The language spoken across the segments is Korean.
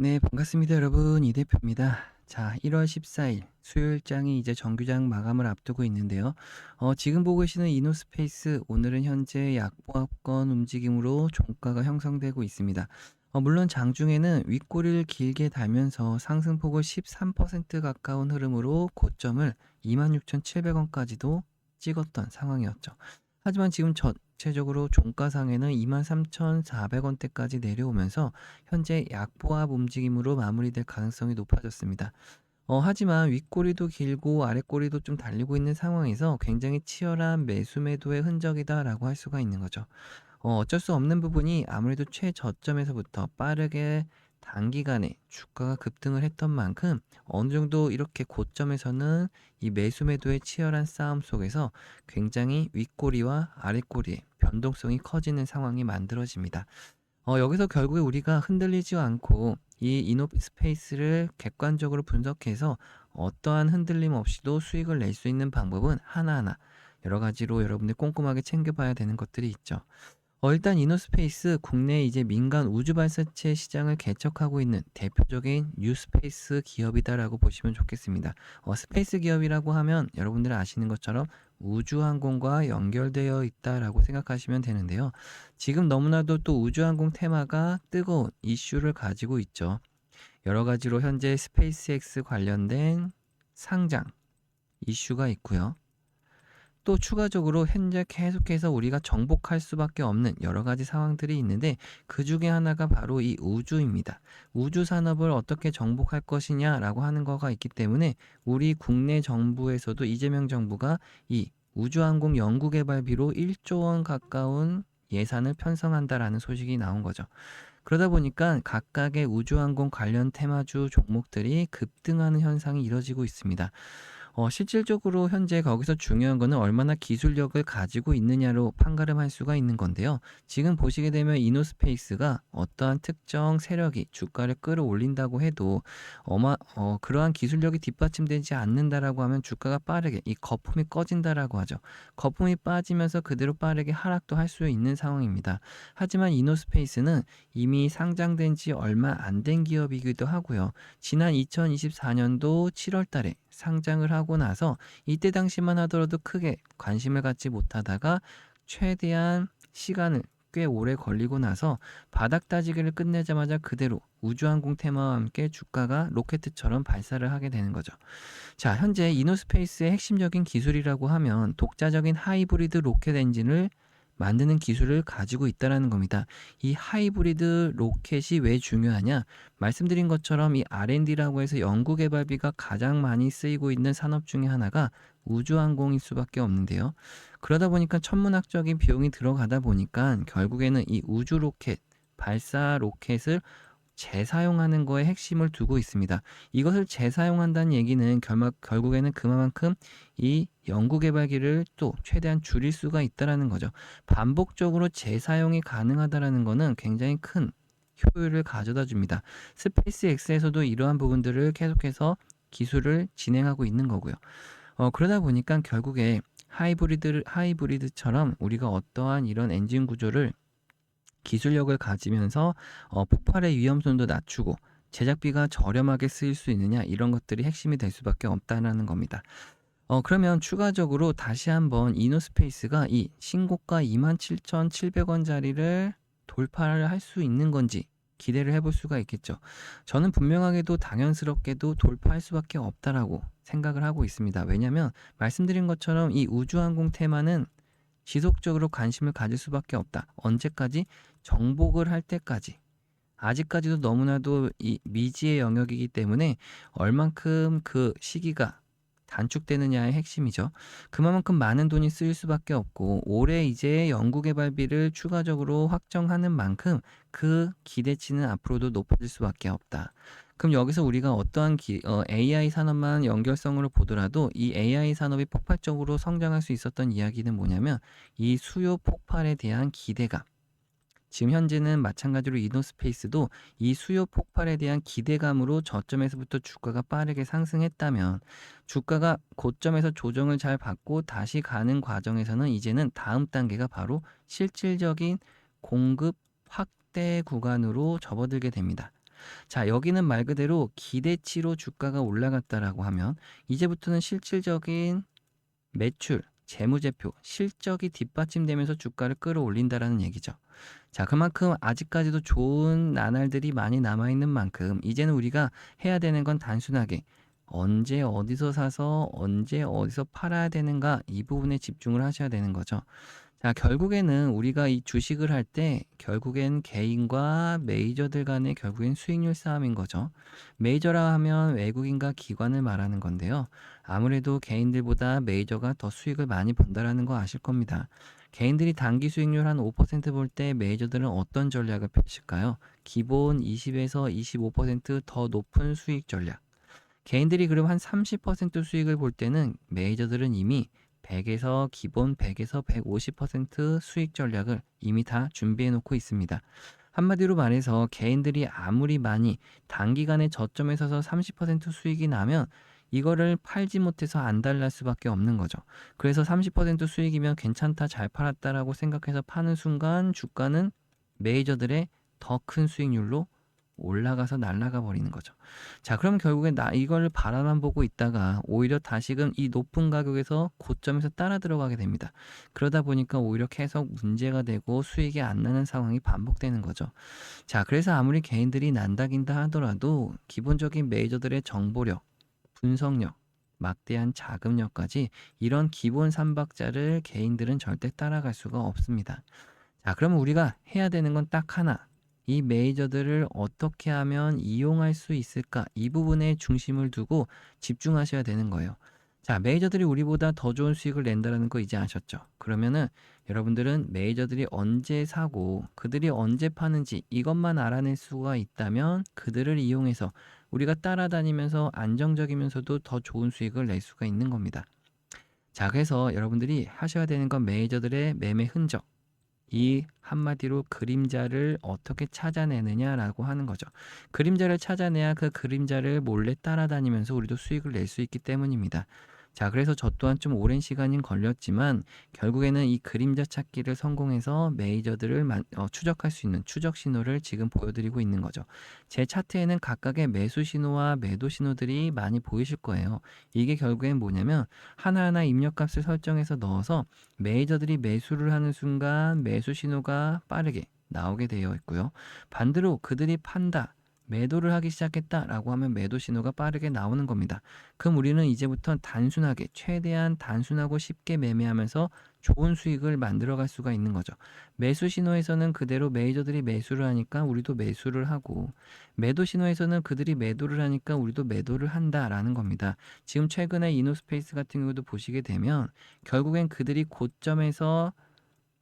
네, 반갑습니다, 여러분. 이 대표입니다. 자, 1월 14일 수요일장이 이제 정규장 마감을 앞두고 있는데요. 어, 지금 보고 계시는 이노스페이스 오늘은 현재 약보합권 움직임으로 종가가 형성되고 있습니다. 어, 물론 장중에는 윗꼬리를 길게 달면서 상승폭을 13% 가까운 흐름으로 고점을 26,700원까지도 찍었던 상황이었죠. 하지만 지금 전체적으로 종가상에는 23,400원대까지 내려오면서 현재 약보합 움직임으로 마무리될 가능성이 높아졌습니다. 어, 하지만 윗꼬리도 길고 아랫꼬리도 좀 달리고 있는 상황에서 굉장히 치열한 매수 매도의 흔적이다라고 할 수가 있는 거죠. 어, 어쩔 수 없는 부분이 아무래도 최저점에서부터 빠르게 단기간에 주가가 급등을 했던 만큼 어느 정도 이렇게 고점에서는 이 매수 매도의 치열한 싸움 속에서 굉장히 윗꼬리와 아랫꼬리의 변동성이 커지는 상황이 만들어집니다. 어, 여기서 결국에 우리가 흔들리지 않고 이 이노스페이스를 객관적으로 분석해서 어떠한 흔들림 없이도 수익을 낼 수 있는 방법은 하나하나 여러 가지로 여러분들 꼼꼼하게 챙겨봐야 되는 것들이 있죠. 어, 일단 이노스페이스 국내 이제 민간 우주 발사체 시장을 개척하고 있는 대표적인 뉴스페이스 기업이다라고 보시면 좋겠습니다. 어, 스페이스 기업이라고 하면 여러분들 아시는 것처럼 우주항공과 연결되어 있다라고 생각하시면 되는데요. 지금 너무나도 또 우주항공 테마가 뜨거운 이슈를 가지고 있죠. 여러 가지로 현재 스페이스X 관련된 상장 이슈가 있고요. 또 추가적으로 현재 계속해서 우리가 정복할 수밖에 없는 여러 가지 상황들이 있는데 그 중에 하나가 바로 이 우주입니다. 우주 산업을 어떻게 정복할 것이냐라고 하는 거가 있기 때문에 우리 국내 정부에서도 이재명 정부가 이 우주항공 연구개발비로 1조 원 가까운 예산을 편성한다라는 소식이 나온 거죠. 그러다 보니까 각각의 우주항공 관련 테마주 종목들이 급등하는 현상이 이뤄지고 있습니다. 어, 실질적으로 현재 거기서 중요한 거는 얼마나 기술력을 가지고 있느냐로 판가름할 수가 있는 건데요. 지금 보시게 되면 이노스페이스가 어떠한 특정 세력이 주가를 끌어올린다고 해도 어마, 어, 그러한 기술력이 뒷받침되지 않는다라고 하면 주가가 빠르게 이 거품이 꺼진다라고 하죠. 거품이 빠지면서 그대로 빠르게 하락도 할 수 있는 상황입니다. 하지만 이노스페이스는 이미 상장된 지 얼마 안 된 기업이기도 하고요. 지난 2024년도 7월 달에 상장을 하고 나서 이때 당시만 하더라도 크게 관심을 갖지 못하다가 최대한 시간을 꽤 오래 걸리고 나서 바닥 따지기를 끝내자마자 그대로 우주항공 테마와 함께 주가가 로켓처럼 발사를 하게 되는 거죠. 자, 현재 이노스페이스의 핵심적인 기술이라고 하면 독자적인 하이브리드 로켓 엔진을 만드는 기술을 가지고 있다라는 겁니다. 이 하이브리드 로켓이 왜 중요하냐? 말씀드린 것처럼 이 R&D라고 해서 연구 개발비가 가장 많이 쓰이고 있는 산업 중에 하나가 우주항공일 수밖에 없는데요. 그러다 보니까 천문학적인 비용이 들어가다 보니까 결국에는 이 우주 로켓 발사 로켓을 재사용하는 거에 핵심을 두고 있습니다. 이것을 재사용한다는 얘기는 결막, 결국에는 그만큼 이 연구개발기를 또 최대한 줄일 수가 있다라는 거죠. 반복적으로 재사용이 가능하다라는 거는 굉장히 큰 효율을 가져다 줍니다. 스페이스 X에서도 이러한 부분들을 계속해서 기술을 진행하고 있는 거고요. 어, 그러다 보니까 결국에 하이브리드, 하이브리드처럼 우리가 어떠한 이런 엔진 구조를 기술력을 가지면서 어, 폭발의 위험성도 낮추고 제작비가 저렴하게 쓰일 수 있느냐 이런 것들이 핵심이 될 수밖에 없다는 겁니다. 어, 그러면 추가적으로 다시 한번 이노스페이스가 이 신고가 27,700원짜리를 돌파를 할 수 있는 건지 기대를 해볼 수가 있겠죠. 저는 분명하게도 당연스럽게도 돌파할 수밖에 없다라고 생각을 하고 있습니다. 왜냐하면 말씀드린 것처럼 이 우주항공 테마는 지속적으로 관심을 가질 수밖에 없다. 언제까지? 정복을 할 때까지. 아직까지도 너무나도 이 미지의 영역이기 때문에 얼만큼 그 시기가 단축되느냐의 핵심이죠. 그만큼 많은 돈이 쓰일 수밖에 없고 올해 이제 연구개발비를 추가적으로 확정하는 만큼 그 기대치는 앞으로도 높아질 수밖에 없다. 그럼 여기서 우리가 어떠한 기, 어, AI 산업만 연결성으로 보더라도 이 AI 산업이 폭발적으로 성장할 수 있었던 이야기는 뭐냐면 이 수요 폭발에 대한 기대감. 지금 현재는 마찬가지로 이노스페이스도 이 수요 폭발에 대한 기대감으로 저점에서부터 주가가 빠르게 상승했다면 주가가 고점에서 조정을 잘 받고 다시 가는 과정에서는 이제는 다음 단계가 바로 실질적인 공급 확대 구간으로 접어들게 됩니다. 자, 여기는 말 그대로 기대치로 주가가 올라갔다라고 하면 이제부터는 실질적인 매출, 재무제표, 실적이 뒷받침되면서 주가를 끌어올린다라는 얘기죠. 자, 그만큼 아직까지도 좋은 나날들이 많이 남아있는 만큼 이제는 우리가 해야 되는 건 단순하게 언제 어디서 사서 언제 어디서 팔아야 되는가 이 부분에 집중을 하셔야 되는 거죠. 자, 결국에는 우리가 이 주식을 할 때 결국엔 개인과 메이저들 간의 결국엔 수익률 싸움인 거죠. 메이저라 하면 외국인과 기관을 말하는 건데요. 아무래도 개인들보다 메이저가 더 수익을 많이 번다라는 거 아실 겁니다. 개인들이 단기 수익률 한 5%볼 때 메이저들은 어떤 전략을 펼칠까요? 기본 20에서 25%더 높은 수익 전략. 개인들이 그럼 한 30% 수익을 볼 때는 메이저들은 이미 100에서 기본 100에서 150% 수익 전략을 이미 다 준비해 놓고 있습니다. 한마디로 말해서 개인들이 아무리 많이 단기간에 저점에 서서 30% 수익이 나면 이거를 팔지 못해서 안달날 수밖에 없는 거죠. 그래서 30% 수익이면 괜찮다, 잘 팔았다라고 생각해서 파는 순간 주가는 메이저들의 더 큰 수익률로 올라가서 날아가 버리는 거죠. 자, 그럼 결국에 나 이걸 바라만 보고 있다가 오히려 다시금 이 높은 가격에서 고점에서 따라 들어가게 됩니다. 그러다 보니까 오히려 계속 문제가 되고 수익이 안 나는 상황이 반복되는 거죠. 자, 그래서 아무리 개인들이 난다긴다 하더라도 기본적인 메이저들의 정보력, 분석력, 막대한 자금력까지 이런 기본 삼박자를 개인들은 절대 따라갈 수가 없습니다. 자, 그러면 우리가 해야 되는 건 딱 하나. 이 메이저들을 어떻게 하면 이용할 수 있을까? 이 부분에 중심을 두고 집중하셔야 되는 거예요. 자, 메이저들이 우리보다 더 좋은 수익을 낸다는 거 이제 아셨죠? 그러면은 여러분들은 메이저들이 언제 사고 그들이 언제 파는지 이것만 알아낼 수가 있다면 그들을 이용해서 우리가 따라다니면서 안정적이면서도 더 좋은 수익을 낼 수가 있는 겁니다. 자, 그래서 여러분들이 하셔야 되는 건 메이저들의 매매 흔적, 이 한마디로 그림자를 어떻게 찾아내느냐라고 하는 거죠. 그림자를 찾아내야 그 그림자를 몰래 따라다니면서 우리도 수익을 낼 수 있기 때문입니다. 자, 그래서 저 또한 좀 오랜 시간이 걸렸지만 결국에는 이 그림자 찾기를 성공해서 메이저들을 만, 어, 추적할 수 있는 추적 신호를 지금 보여드리고 있는 거죠. 제 차트에는 각각의 매수 신호와 매도 신호들이 많이 보이실 거예요. 이게 결국엔 뭐냐면 하나하나 입력값을 설정해서 넣어서 메이저들이 매수를 하는 순간 매수 신호가 빠르게 나오게 되어 있고요. 반대로 그들이 판다. 매도를 하기 시작했다라고 하면 매도 신호가 빠르게 나오는 겁니다. 그럼 우리는 이제부터 단순하게 최대한 단순하고 쉽게 매매하면서 좋은 수익을 만들어 갈 수가 있는 거죠. 매수 신호에서는 그대로 메이저들이 매수를 하니까 우리도 매수를 하고 매도 신호에서는 그들이 매도를 하니까 우리도 매도를 한다라는 겁니다. 지금 최근에 이노스페이스 같은 경우도 보시게 되면 결국엔 그들이 고점에서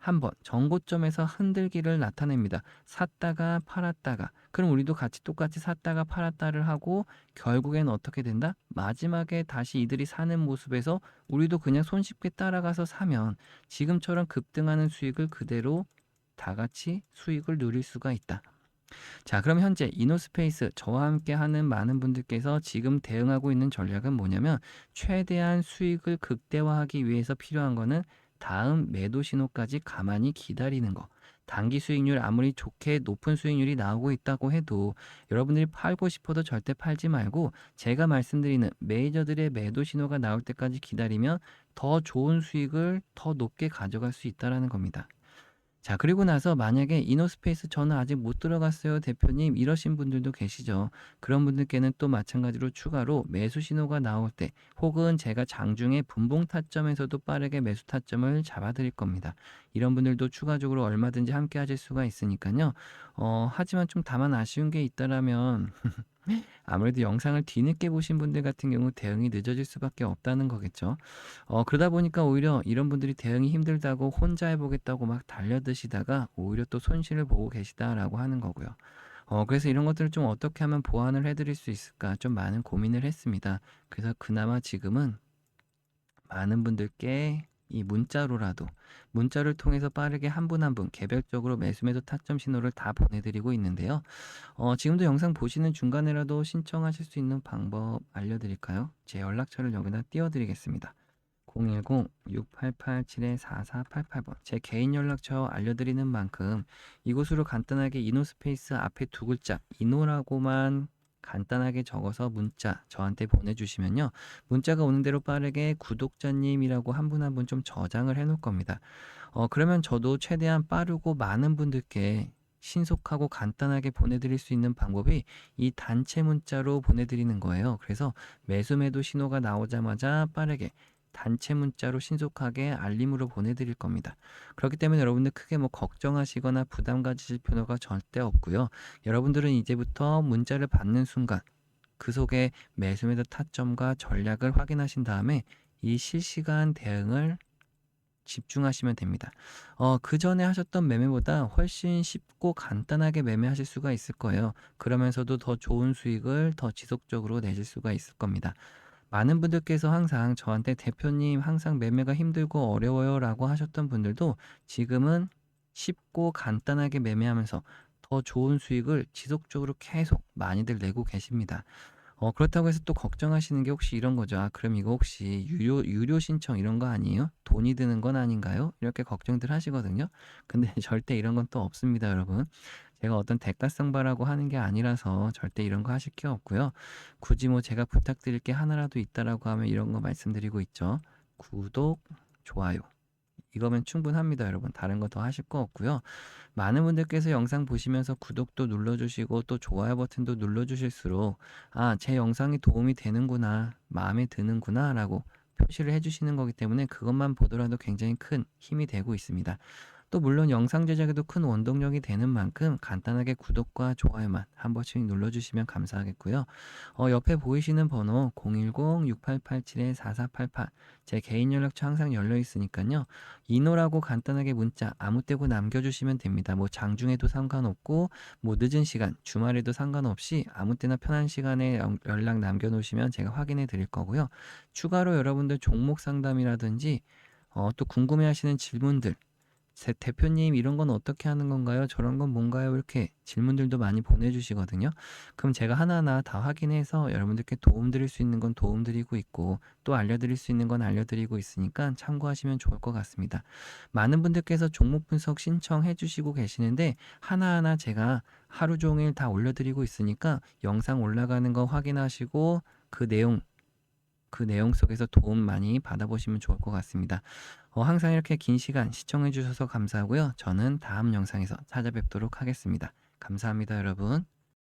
한번 정고점에서 흔들기를 나타냅니다. 샀다가 팔았다가 그럼 우리도 같이 똑같이 샀다가 팔았다를 하고 결국엔 어떻게 된다? 마지막에 다시 이들이 사는 모습에서 우리도 그냥 손쉽게 따라가서 사면 지금처럼 급등하는 수익을 그대로 다 같이 수익을 누릴 수가 있다. 자, 그럼 현재 이노스페이스 저와 함께 하는 많은 분들께서 지금 대응하고 있는 전략은 뭐냐면 최대한 수익을 극대화하기 위해서 필요한 거는 다음 매도 신호까지 가만히 기다리는 거. 단기 수익률 아무리 좋게 높은 수익률이 나오고 있다고 해도 여러분들이 팔고 싶어도 절대 팔지 말고 제가 말씀드리는 메이저들의 매도 신호가 나올 때까지 기다리면 더 좋은 수익을 더 높게 가져갈 수 있다라는 겁니다. 자, 그리고 나서 만약에 이노스페이스 저는 아직 못 들어갔어요, 대표님. 이러신 분들도 계시죠. 그런 분들께는 또 마찬가지로 추가로 매수 신호가 나올 때 혹은 제가 장중에 분봉 타점에서도 빠르게 매수 타점을 잡아 드릴 겁니다. 이런 분들도 추가적으로 얼마든지 함께 하실 수가 있으니까요. 어, 하지만 좀 다만 아쉬운 게 있다라면 아무래도 영상을 뒤늦게 보신 분들 같은 경우 대응이 늦어질 수밖에 없다는 거겠죠. 어, 그러다 보니까 오히려 이런 분들이 대응이 힘들다고 혼자 해보겠다고 막 달려드시다가 오히려 또 손실을 보고 계시다라고 하는 거고요. 어, 그래서 이런 것들을 좀 어떻게 하면 보완을 해드릴 수 있을까 좀 많은 고민을 했습니다. 그래서 그나마 지금은 많은 분들께 이 문자로라도 문자를 통해서 빠르게 한분 한 분 개별적으로 매수 매도 타점 신호를 다 보내드리고 있는데요. 어, 지금도 영상 보시는 중간에라도 신청하실 수 있는 방법 알려드릴까요? 제 연락처를 여기다 띄워드리겠습니다. 010-6887-4488번 제 개인 연락처 알려드리는 만큼 이곳으로 간단하게 이노스페이스 앞에 두 글자 이노라고만 간단하게 적어서 문자 저한테 보내주시면요. 문자가 오는 대로 빠르게 구독자님이라고 한 분 한 분 좀 저장을 해 놓을 겁니다. 어, 그러면 저도 최대한 빠르고 많은 분들께 신속하고 간단하게 보내드릴 수 있는 방법이 이 단체 문자로 보내드리는 거예요. 그래서 매수매도 신호가 나오자마자 빠르게 단체 문자로 신속하게 알림으로 보내드릴 겁니다. 그렇기 때문에 여러분들 크게 뭐 걱정하시거나 부담 가지실 필요가 절대 없고요. 여러분들은 이제부터 문자를 받는 순간 그 속에 매수 매도 타점과 전략을 확인하신 다음에 이 실시간 대응을 집중하시면 됩니다. 어, 그 전에 하셨던 매매보다 훨씬 쉽고 간단하게 매매하실 수가 있을 거예요. 그러면서도 더 좋은 수익을 더 지속적으로 내실 수가 있을 겁니다. 많은 분들께서 항상 저한테 대표님 항상 매매가 힘들고 어려워요 라고 하셨던 분들도 지금은 쉽고 간단하게 매매하면서 더 좋은 수익을 지속적으로 계속 많이들 내고 계십니다. 어, 그렇다고 해서 또 걱정하시는 게 혹시 이런 거죠. 아, 그럼 이거 혹시 유료, 유료 신청 이런 거 아니에요? 돈이 드는 건 아닌가요? 이렇게 걱정들 하시거든요. 근데 절대 이런 건 또 없습니다, 여러분. 제가 어떤 대가성 바라고 하는 게 아니라서 절대 이런 거 하실 게 없고요. 굳이 뭐 제가 부탁드릴 게 하나라도 있다라고 하면 이런 거 말씀드리고 있죠. 구독, 좋아요. 이거면 충분합니다, 여러분. 다른 거 더 하실 거 없고요. 많은 분들께서 영상 보시면서 구독도 눌러주시고 또 좋아요 버튼도 눌러주실수록 아, 제 영상이 도움이 되는구나, 마음에 드는구나 라고 표시를 해주시는 거기 때문에 그것만 보더라도 굉장히 큰 힘이 되고 있습니다. 또 물론 영상 제작에도 큰 원동력이 되는 만큼 간단하게 구독과 좋아요만 한 번씩 눌러주시면 감사하겠고요. 어, 옆에 보이시는 번호 010-6887-4488 제 개인 연락처 항상 열려 있으니까요. 이노라고 간단하게 문자 아무 때고 남겨주시면 됩니다. 뭐 장중에도 상관없고 뭐 늦은 시간 주말에도 상관없이 아무 때나 편한 시간에 연- 연락 남겨놓으시면 제가 확인해 드릴 거고요. 추가로 여러분들 종목 상담이라든지 어, 또 궁금해하시는 질문들 제 대표님 이런 건 어떻게 하는 건가요? 저런 건 뭔가요? 이렇게 질문들도 많이 보내주시거든요. 그럼 제가 하나하나 다 확인해서 여러분들께 도움 드릴 수 있는 건 도움 드리고 있고 또 알려드릴 수 있는 건 알려드리고 있으니까 참고하시면 좋을 것 같습니다. 많은 분들께서 종목 분석 신청해 주시고 계시는데 하나하나 제가 하루 종일 다 올려드리고 있으니까 영상 올라가는 거 확인하시고 그 내용 그 내용 속에서 도움 많이 받아보시면 좋을 것 같습니다. 어, 항상 이렇게 긴 시간 시청해 주셔서 감사하고요. 저는 다음 영상에서 찾아뵙도록 하겠습니다. 감사합니다, 여러분.